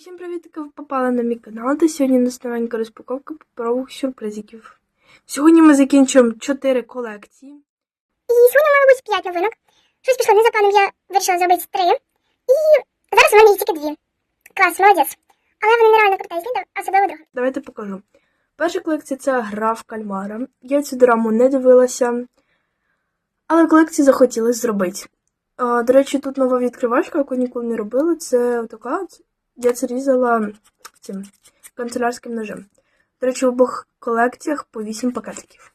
Усім привітки, ви попали на мій канал, та сьогодні у нас новенька розпаковка паперових сюрпризиків. Сьогодні ми закінчуємо 4 колекції. І сьогодні мало бути 5 новинок. Щось пішло не за планом, я вирішила зробити 3. І зараз у мене є тільки 2. Клас, молодець. Але вони нереально крутезні, особливо друга. Давайте покажу. Перша колекція це гра в кальмара. Я цю драму не дивилася, але колекцію захотілося зробити. А, до речі, тут нова відкривачка, яку ніколи не робила. Це така. Я це різала цим канцелярським ножем. До речі, в обох колекціях по 8 пакетиків.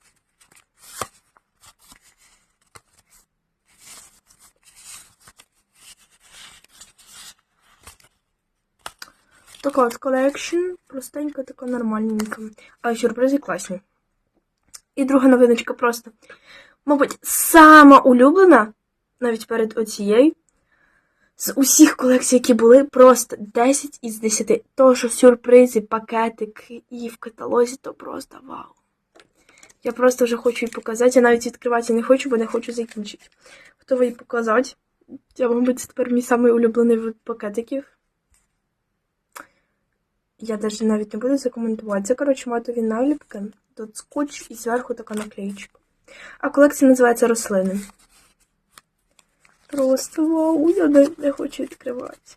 Така от колекшн, простенька, така нормальненька. А сюрпризи класні. І друга новиночка просто. Мабуть, сама улюблена, навіть перед оцією. З усіх колекцій, які були, просто 10 із 10. То, що сюрпризи, пакетики і в каталозі, то просто вау. Я просто вже хочу її показати. Я навіть відкривати не хочу, бо не хочу закінчити. Готова її показати. Я, мабуть, це тепер мій самий улюблений вид пакетиків. Я навіть навіть не буду це коментувати. Це, коротше, матові наліпки. Тут скотч і зверху така наклеїчка. А колекція називається рослини. Просто вау, я не, не хочу відкривати.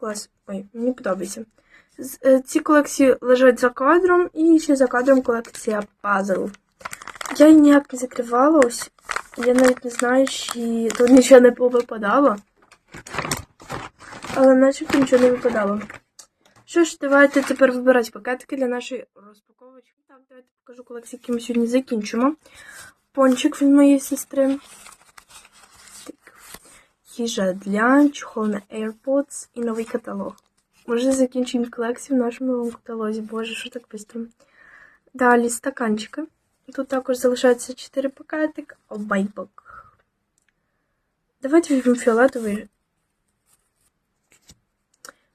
Клас. Ой, мені подобається. Е, Ці колекції лежать за кадром, і ще за кадром колекція пазл. Я її ніяк не закривала ось. Я навіть не знаю, чи тут нічого не повипадало. Але начебто нічого не випадало. Що ж, давайте тепер вибирати пакетики для нашої розпаковочки. Так, давайте покажу колекції, які ми сьогодні закінчимо. Пончик від моєї сестри. Так. Їжа для чохол на AirPods і новий каталог. Може, закінчимо колекцію в нашому новому каталозі. Боже, що так швидко. Далі стаканчики. Тут також залишається 4 пакетик. О, байбок. Давайте візьмемо фіолетовий.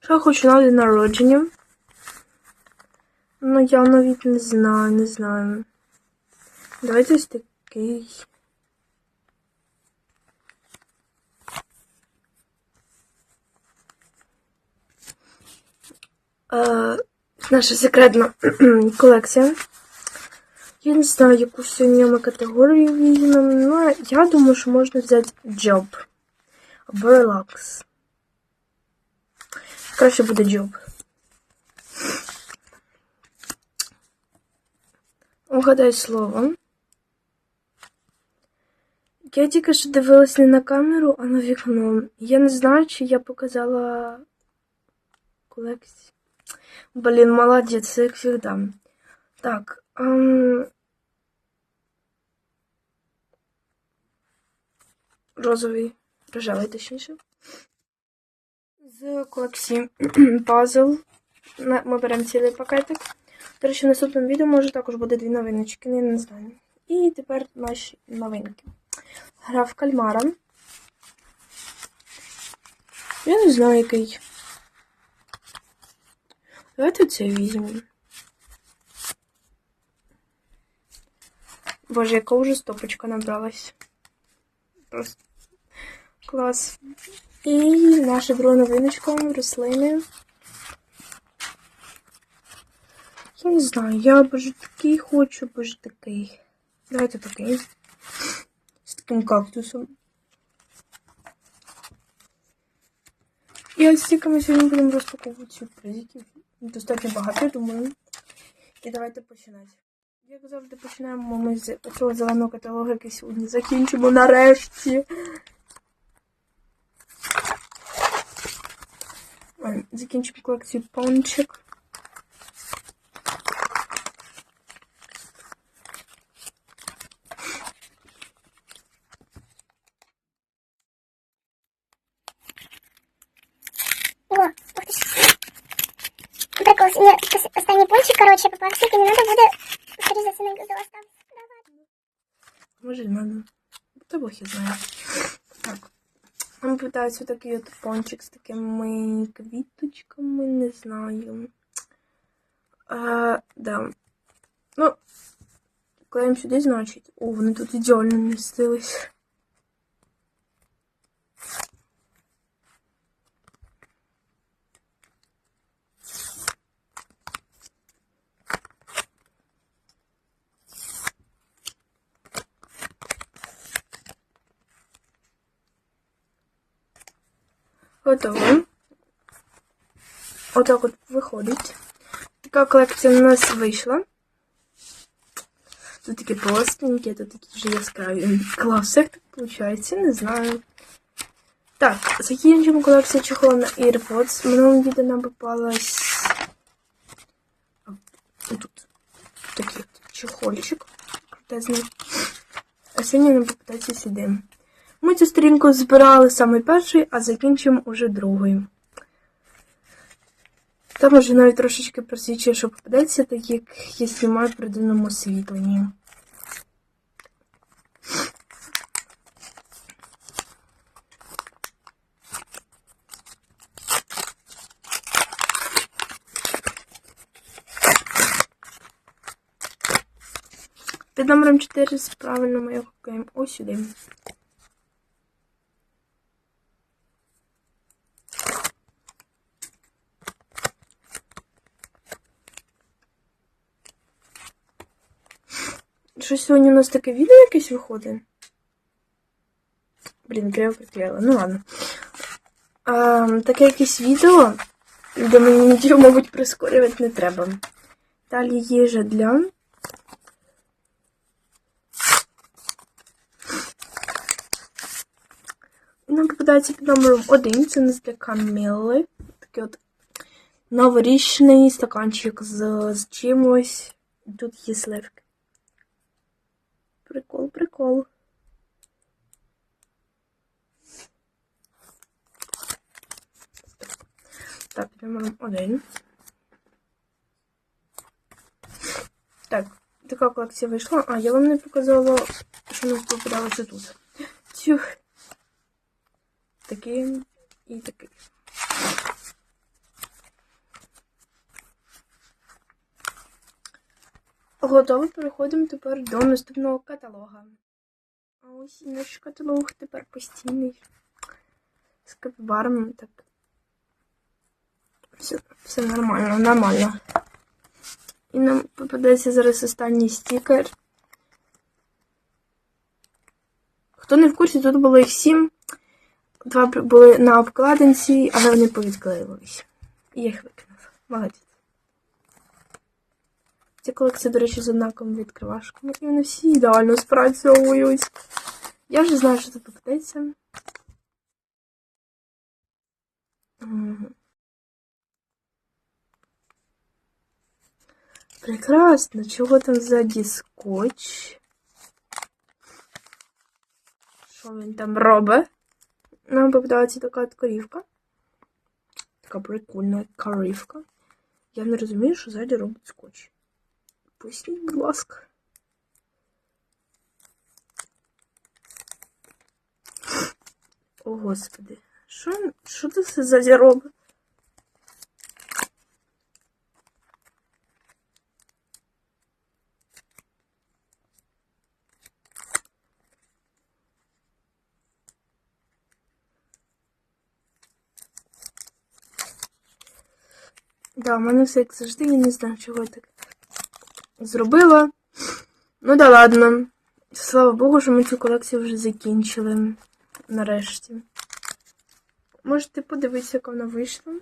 Що хочу на день народження? Ну, я навіть не знаю, не знаю. Давайте ось такий. Е, наша секретна колекція. Я не знаю, яку сьогодні ми категорію візьмемо. Ну, я думаю, що можна взяти Job або Relax. Краще буде Job. Угадай слово. Я тільки що дивилась не на камеру, а на вікно. Я не знаю, чи я показала колекцію. Блін, молодець, як завжди. Так. Ем... Розовий, рожевий, точніше. З колекції пазл. Ми беремо цілий пакетик. До речі, в наступному відео може також буде дві новиночки, ну, не знаю. І тепер наші новинки. Гра в кальмара. Я не знаю, який. Давайте цей візьмемо. Боже, яка вже стопочка набралась. Просто клас. І наша друга новиночка рослини. Я не знаю, я боже такий хочу, боже такий. Давайте такий. З таким кактусом. І ось тільки ми сьогодні будемо розпаковувати сюрпризиків. Достатньо багато, думаю. І давайте починати. Як завжди починаємо ми з цього зеленого каталогу, який сьогодні закінчимо нарешті. Ой, Закінчимо колекцію пончик. О, ух ти ж. Прикол, ні, ос- останній пончик, коротше, попався, і не треба буде, скоріше за це, не до остався. Може, не надо. Та Бог я знаю. Питається такий от пончик з такими квіточками, не знаю. А, да. Ну, Клеїмо сюди, значить. О, вони тут ідеально вмістились. Готово. Отак от виходить. Така колекція у нас вийшла. Тут такі простенькі, тут такі вже яскраві. Клас, так виходить? Не знаю. Так, закінчимо колекцію чехла на AirPods. Минулому відео нам попалась тут такий чехольчик крутезний. А сьогодні нам попитається сюди. Ми цю сторінку збирали саме перший, а закінчимо уже другий. Там вже навіть трошечки просвічує, що попадеться, так як я знімаю при денному освітленні. Під номером 4 правильно ми його купуємо ось сюди. Сьогодні у нас таке відео якесь виходить? Блін, криво приклеїла. Ну ладно. А, таке якесь відео, де мені нічого, мабуть, прискорювати не треба. Далі їжа для. Нам попадається під номером 1. Це у нас для Каміли. Такий от новорічний стаканчик з, з чимось. Тут є сливки. Прикол, прикол. Так, номером 1. Так, така колекція вийшла. А, я вам не показала, що нам попадалося тут. Тюх. Такий і такий. Готово, переходимо тепер до наступного каталога. А ось наш каталог тепер постійний. З капібарами так. Все, все нормально, нормально. І нам попадається зараз останній стікер. Хто не в курсі, тут було їх сім. Два були на обкладинці, але вони повідклеювалися. І я їх викинув. Молодець. Ця колекція, до речі, з однаковими відкривашками. І вони всі ідеально спрацьовують. Я вже знаю, що тут попадеться. Прекрасно. Чого там ззаді скотч? Що він там робить? Нам попадається така корівка. Така прикольна корівка. Я не розумію, що ззаді робить скотч. Поясніть, будь ласка. О, господи. Що, що це все ззаді робить? Да, в мене все як завжди, я не знаю, чого так зробила. Ну да ладно. Слава Богу, що ми цю колекцію вже закінчили. Нарешті. Можете подивитися, як вона вийшла.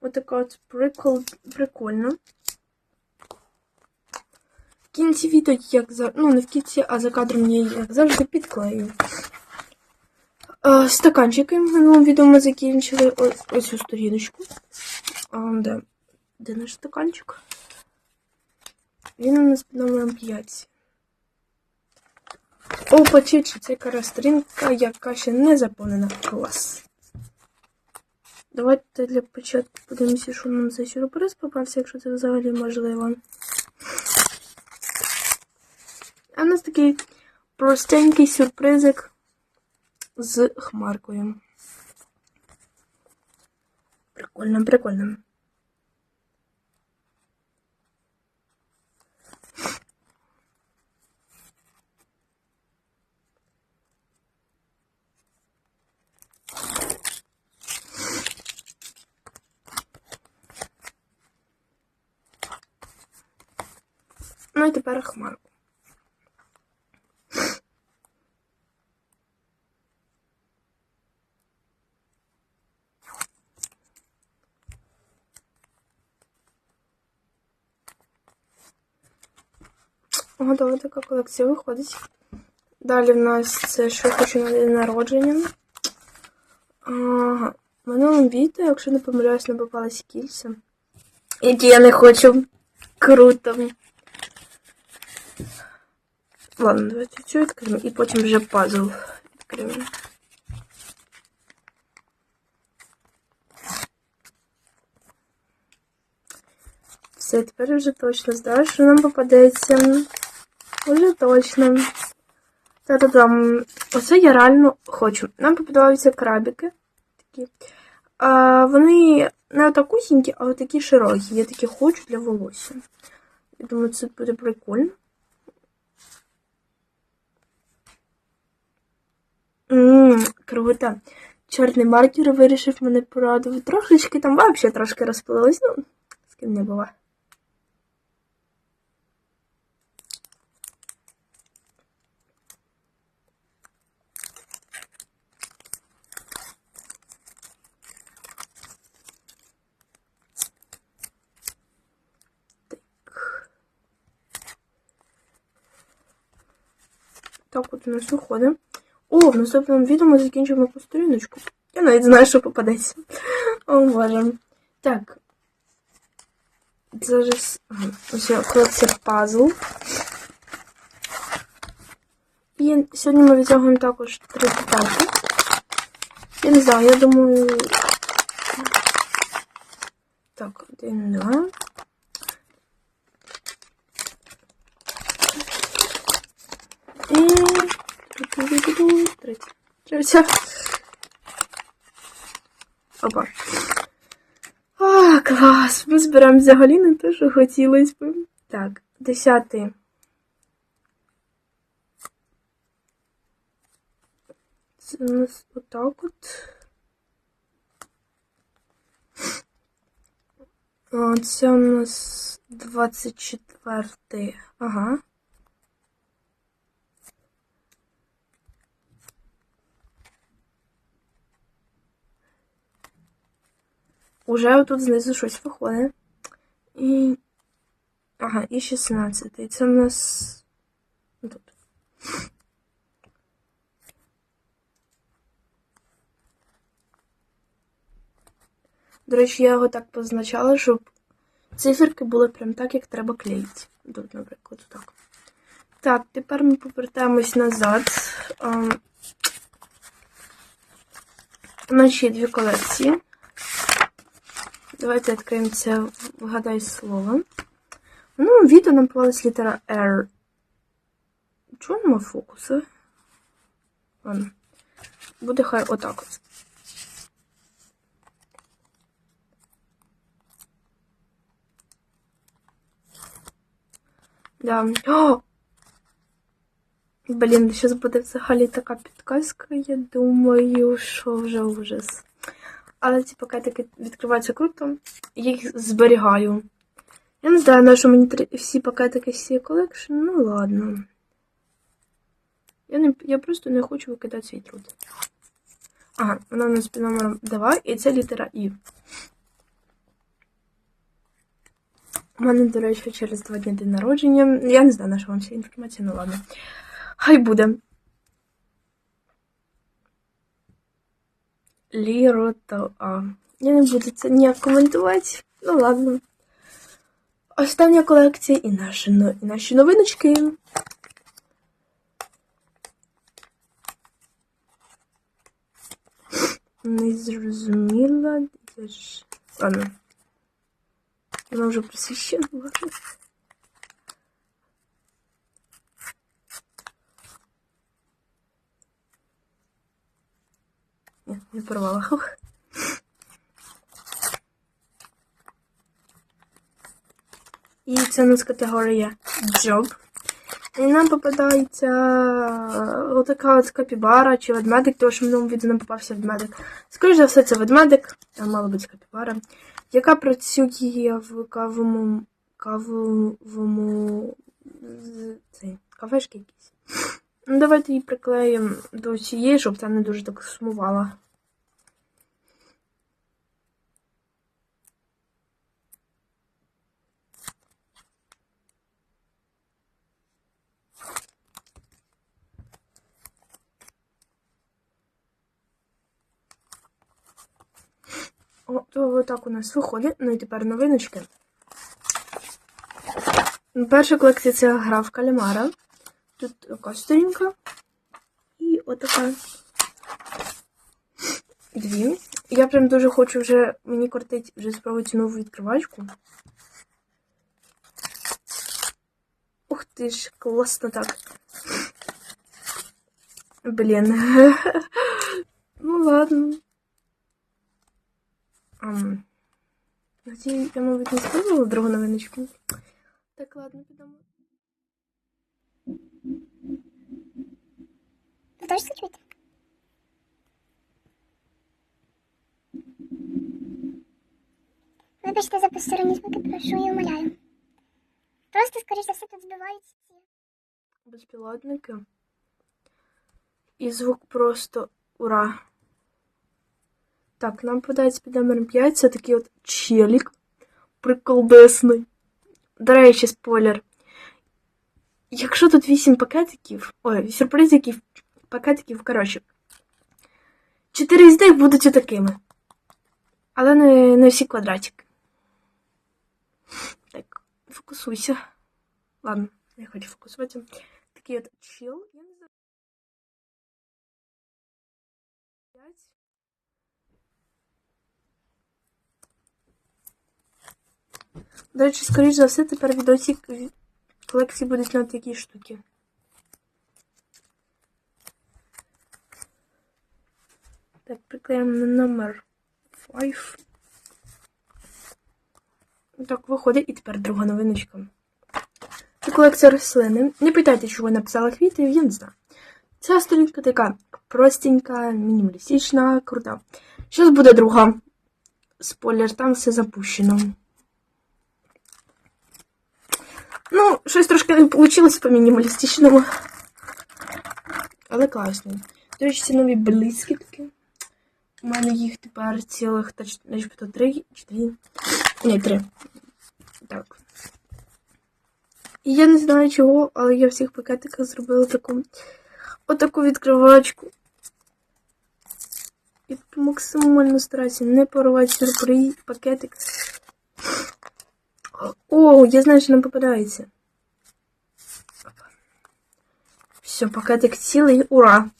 Отака от прикол... прикольна. В кінці відео, як за... ну не в кінці, а за кадром я як завжди підклею. А, стаканчики. В минулому відео ми закінчили ось цю сторіночку. А, де? Де наш стаканчик? Він у нас під номером 5. О, почечі, це яка сторінка, яка ще не заповнена. Клас. Давайте для початку подивимося, що нам за сюрприз попався, якщо це взагалі можливо. А у нас такий простенький сюрпризик з хмаркою. Прикольно, прикольно. Тепер хмарку. Готова така колекція виходить. Далі в нас це що я хочу на день народження. Ага. В минулому якщо не помиляюсь, не попалися кільця. Які я не хочу. Круто. Ладно, давайте цю відкриємо і потім вже пазл відкриємо. Все, тепер вже точно знаю, що нам попадеться. Уже точно. Та-та-там. Оце я реально хочу. Нам попадаються крабики. Такі. А, вони не отакусінькі, а отакі широкі. Я такі хочу для волосся. Я думаю, це буде прикольно. Ммм, круто. Чорний маркер вирішив мене порадувати. Трошечки там взагалі трошки розплилось. Ну, з ким не буває. Так от у нас виходить. О, в наступному відео ми закінчимо по сторіночку. Я навіть знаю, що попадеться. О, боже. Так. Зараз. Ось колекція пазл. І сьогодні ми відтягуємо також три питати. Я не знаю, я думаю. Так, один, два. І... Третя. Опа. А, клас! Ми зберемо взагалі не те, що хотілося б. Так, десятий. Це у нас отак от. А, Це у нас 24. Ага. Уже тут знизу щось виходить. І. Ага, і 16. Це у нас. Тут. До речі, я його так позначала, щоб циферки були прям так, як треба клеїти. Тут, наприклад, так. Так, тепер ми повертаємось назад. Ем, є дві колекції. Давайте відкриємо це вгадай слово. В минулому відео нам попалась літера R. Чого нема фокусу? Ладно. Буде хай отак от. Да. О! Блін, зараз буде взагалі така підказка, я думаю, що вже ужас. Але ці пакетики відкриваються круто, я їх зберігаю. Я не знаю, на що мені всі пакетики всі колекшн, ну ладно. Я, не, я просто не хочу викидати свій труд. Ага, вона у нас під номером 2, і це літера І. У мене, до речі, через два дні день народження. Я не знаю, на що вам вся інформація, ну ладно. Хай буде. Лірота А. Я не буду це ніяк коментувати. Ну ладно. Остання колекція і наші, но- і наші новиночки. Не зрозуміла. Де ж... Ладно. Вона вже просвіщена. Ні, не порвала. І це у нас категорія Job. І нам попадається е, отака от капібара чи ведмедик, тому що в минулому відео нам попався ведмедик. Скоріше за все, це ведмедик, там мало бути капібара, яка працює в кавовому, кавовому цей, кафешки якісь. Ну, давайте її приклеїмо до цієї, щоб та не дуже так сумувала. О, то отак у нас виходить. Ну і тепер новиночки. Перша колекція це гра в калімара. Тут така сторінка. І отака. Дві. Я прям дуже хочу вже, мені кортить вже спробувати нову відкривачку. Ух ти ж, класно так. Блін. ну ладно. Ам. Я, мабуть, не спробувала другу новиночку. Так, ладно, підемо. Ви теж це? Вибачте за посторонні звуки, прошу і умоляю. Просто, скоріш за все, тут збиваються ці. Безпілотники. І звук просто ура. Так, нам подається під номером 5. Це такий от челік. Приколдесний. До речі, спойлер. Якщо тут 8 пакетиків. Ой, сюрпризиків, пакетиків, коротше. 4 з них будуть отакими. Але не, не всі квадратики. Так, фокусуйся. Ладно, не хочу фокусуватися. Такий от чил. Я не. До речі, скоріш за все, тепер відосі колекції будуть на такі штуки. Так, приклеїмо номер 5. Так, виходить, і тепер друга новиночка. Це колекція рослини. Не питайте, чого я написала квіти, я не знаю. Ця сторінка така простенька, мінімалістична, крута. Зараз буде друга. Спойлер, там все запущено. Ну, щось трошки не вийшло по мінімалістичному. Але класно. До речі, ці нові блискітки. У мене їх тепер цілих начебто три чи дві. Ні, три. Так. І я не знаю чого, але я в всіх пакетиках зробила таку отаку відкривачку. І максимально стараюся не порвати сюрприз пакетик. О, я знаю, що нам попадається. Все, пакетик цілий, ура!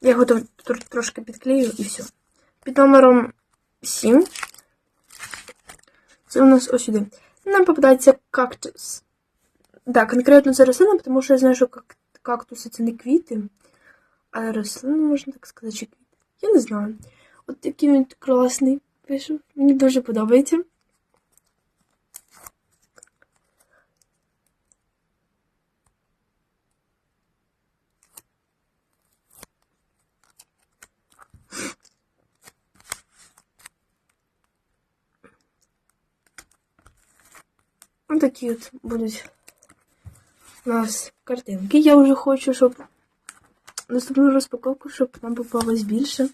Я його тр- трошки підклею і все. Під номером 7. Це у нас ось сюди. Нам попадається кактус. Да, конкретно це рослина, тому що я знаю, що как- кактуси це не квіти, а рослина, можна так сказати, чи квіти. Я не знаю. От такий він класний Пишу. Мені дуже подобається. Ось такі от будуть у нас картинки. Я вже хочу, щоб наступну розпаковку, щоб нам попалось більше.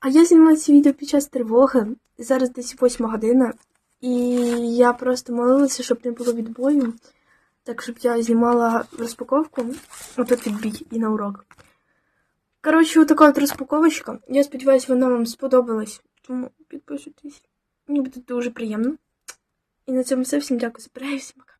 А я знімаю ці відео під час тривоги. Зараз десь 8 година. І я просто молилася, щоб не було відбою. Так, щоб я знімала розпаковку. Отут відбій і на урок. Коротше, отака от розпаковочка. Я сподіваюся, вона вам сподобалась. Тому підписуйтесь. Мені буде дуже приємно. І на цьому все. Всім дякую за перегляд. Пока.